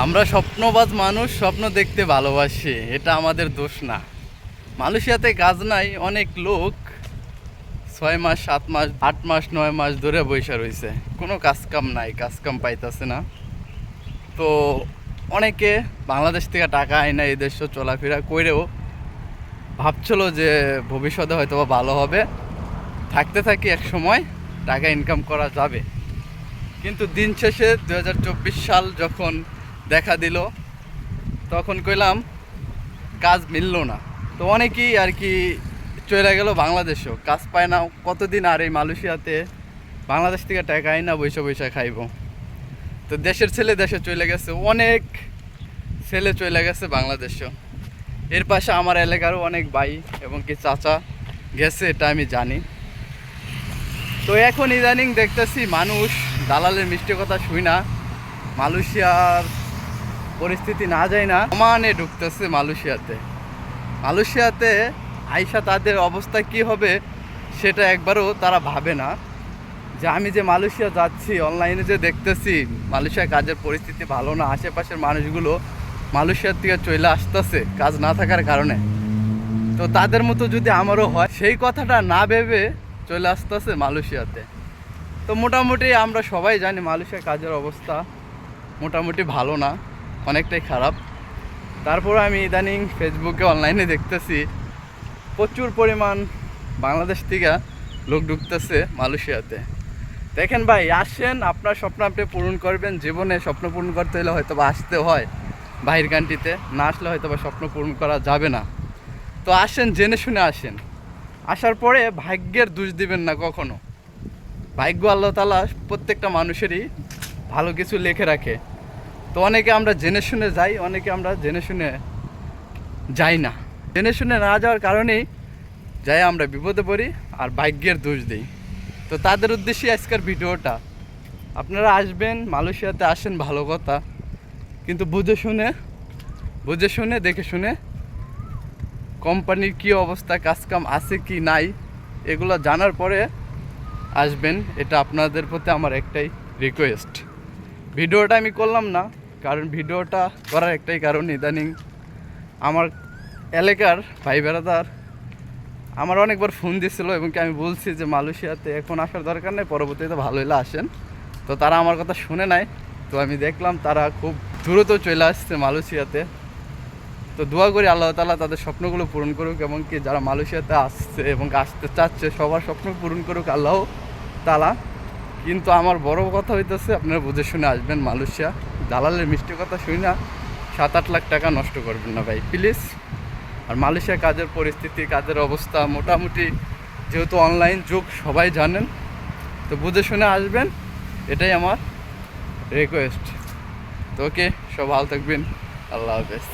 আমরা স্বপ্নবাজ মানুষ স্বপ্ন দেখতে ভালোবাসি, এটা আমাদের দোষ না। মালয়েশিয়াতে কাজ নাই, অনেক লোক ছয় মাস, সাত মাস, আট মাস, নয় মাস ধরে বৈশা রয়েছে কোনো কাজ কাম নাই কাজ কাম পাইতেছে না। তো অনেকে বাংলাদেশ থেকে টাকা আয় না, এই দেশ চলাফেরা করেও ভাবছিল যে ভবিষ্যতে হয়তো ভালো হবে। থাকতে থাকি এক সময় টাকা ইনকাম করা যাবে। কিন্তু দিন শেষে দু হাজার চব্বিশ সাল যখন দেখা দিল। তখন কইলাম, কাজ মিললো না। তো অনেকেই আর কি চলে গেল বাংলাদেশেও। কাজ পায় না, কতদিন আর এই মালয়েশিয়াতে? বাংলাদেশ থেকে টাকা আয় না বৈশা বৈশা খাইব। তো দেশের ছেলে দেশে চলে গেছে, অনেক ছেলে চলে গেছে বাংলাদেশেও। এর পাশে আমার এলাকারও অনেক ভাই এবং কি চাচা গেছে, এটা আমি জানি। তো এখন ইদানিং দেখতেছি মানুষ দালালের মিষ্টি কথা শুই না। মালয়েশিয়ার পরিস্থিতি না যায় না, সমানে ঢুকতেছে মালয়েশিয়াতে। মালয়েশিয়াতে আইসা তাদের অবস্থা কি হবে, সেটা একবারও তারা ভাবে না। যে আমি যে মালয়েশিয়া যাচ্ছি, অনলাইনে যে দেখতেছি মালয়েশিয়া কাজের পরিস্থিতি ভালো না, আশেপাশের মানুষগুলো মালয়েশিয়ার থেকে চলে আসতেছে, কাজ না থাকার কারণে। তো তাদের মতো যদি আমারও হয়, সেই কথাটা না ভেবে চলে আসতেছে মালয়েশিয়াতে। তো মোটামুটি আমরা সবাই জানি মালয়েশিয়ার কাজের অবস্থা মোটামুটি ভালো না। অনেকটাই খারাপ। তারপর আমি ইদানিং ফেসবুকে অনলাইনে দেখতেছি, প্রচুর পরিমাণ বাংলাদেশ থেকে লোক ঢুকতেছে মালয়েশিয়াতে। দেখেন ভাই, আসেন, আপনার স্বপ্ন আপনি পূরণ করবেন, জীবনে স্বপ্ন পূরণ করতে হলে হয়তো বা আসতে হয় বাহির কান্ট্রিতে না আসলে হয়তো বা স্বপ্ন পূরণ করা যাবে না। তো আসেন, জেনে শুনে আসেন। আসার পরে ভাগ্যের দোষ দিবেন না কখনো। ভাগ্য আল্লাহ তালা প্রত্যেকটা মানুষেরই ভালো কিছু লিখে রাখে। তো অনেকে আমরা জেনে শুনে যাই, অনেকে আমরা জেনে শুনে যাই না। জেনে শুনে না যাওয়ার কারণেই যাই আমরা বিপদে পড়ি আর ভাগ্যের দোষ দিই। তো তাদের উদ্দেশ্যে আজকের ভিডিওটা। আপনারা আসবেন, মালয়েশিয়াতে আসেন, ভালো কথা। কিন্তু বুঝে শুনে বুঝে শুনে, দেখে শুনে কোম্পানির কী অবস্থা, কাজকাম আছে কি নাই, এগুলো জানার পরে আসবেন। এটা আপনাদের প্রতি আমার একটাই রিকোয়েস্ট ভিডিওটা আমি করলাম না। কারণ ভিডিওটা করার একটাই কারণ ইদানিং আমার এলাকার ভাই বেড়াদার আমার অনেকবার ফোন দিয়েছিল এবং কি আমি বলছি যে মালয়েশিয়াতে এখন আসার দরকার নেই, পরবর্তীতে ভালো আসেন। তো তারা আমার কথা শুনে নাই। তো আমি দেখলাম তারা খুব দ্রুত চলে আসছে মালয়েশিয়াতে। তো দোয়া করি আল্লাহ তালা তাদের স্বপ্নগুলো পূরণ করুক এবং কি যারা মালয়েশিয়াতে আসছে এবং আসতে চাচ্ছে, সবার স্বপ্ন পূরণ করুক আল্লাহ তালা কিন্তু আমার বড় কথা হইতেছে, আপনারা বুঝে শুনে আসবেন মালয়েশিয়া। দালালের মিষ্টি কথা শুনি না, সাত আট লাখ টাকা নষ্ট করবেন না ভাই, প্লিজ। আর মালয়েশিয়া কাজের পরিস্থিতি, কাজের অবস্থা মোটামুটি যেহেতু অনলাইন যুগ, সবাই জানেন। তো বুঝে শুনে আসবেন, এটাই আমার রিকোয়েস্ট তো ওকে সব ভালো থাকবেন, আল্লাহ হাফেজ।